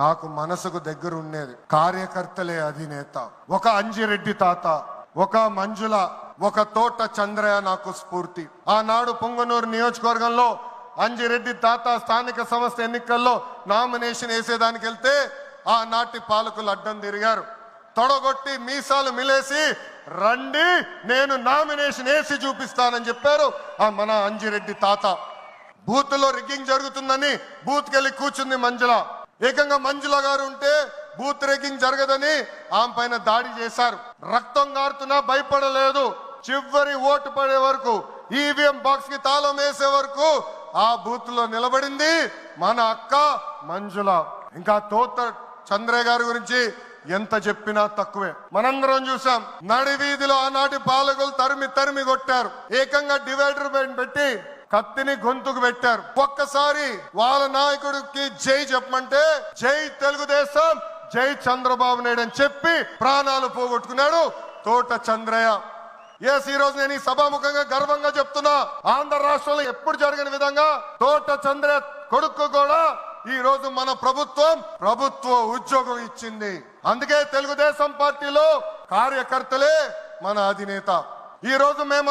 నాకు మనసుకు దగ్గర ఉండేది కార్యకర్తలే అధినేత. ఒక అంజిరెడ్డి తాత ఒక మంజుల ఒక తోట చంద్రయ్య నాకు స్ఫూర్తి. ఆనాడు పొంగనూరు నియోజకవర్గంలో అంజిరెడ్డి తాత స్థానిక సంస్థ ఎన్నికల్లో నామినేషన్ వేసేదానికి వెళ్తే ఆనాటి పాలకులు అడ్డం తిరిగారు. తొడగొట్టి మీసాలు మిలేసి రండి నేను నామినేషన్ వేసి చూపిస్తానని చెప్పారు ఆ మన అంజిరెడ్డి తాత. బూత్లో రిగ్గింగ్ జరుగుతుందని బూత్కెళ్ళి కూర్చుంది మంజుల. ఏకంగా మంజుల గారు ఉంటే బూత్ రేకింగ్ జరగదని ఆమె పైన దాడి చేశారు. రక్తం గారుతున్నా భయపడలేదు. చివరి ఓటు పడే వరకు ఈవీఎం బాక్స్కి తాళం వేసే వరకు ఆ బూత్లో నిలబడింది మన అక్క మంజుల. ఇంకా తోత చంద్రయ్య గారి గురించి ఎంత చెప్పినా తక్కువే. మనందరం చూసాం నడి వీధిలో ఆనాటి పాలకులు తరిమి తరిమి కొట్టారు. ఏకంగా డివైడర్ పెట్టి కత్తిని గొంతుకు పెట్టారు. ఒక్కసారి వాళ్ళ నాయకుడికి జై చెప్పమంటే జై తెలుగుదేశం జై చంద్రబాబు నాయుడు అని చెప్పి ప్రాణాలు పోగొట్టుకున్నాడు తోట చంద్రయ్య. ఎస్ ఈ రోజు నేను ఈ సభాముఖంగా గర్వంగా చెప్తున్నా ఆంధ్ర రాష్ట్రంలో ఎప్పుడు జరిగిన విధంగా తోట చంద్రయ్య కొడుకు కూడా ఈ రోజు మన ప్రభుత్వం ప్రభుత్వ ఉద్యోగం ఇచ్చింది. అందుకే తెలుగుదేశం పార్టీలో కార్యకర్తలే మన అధినేత. ఈ రోజు మేము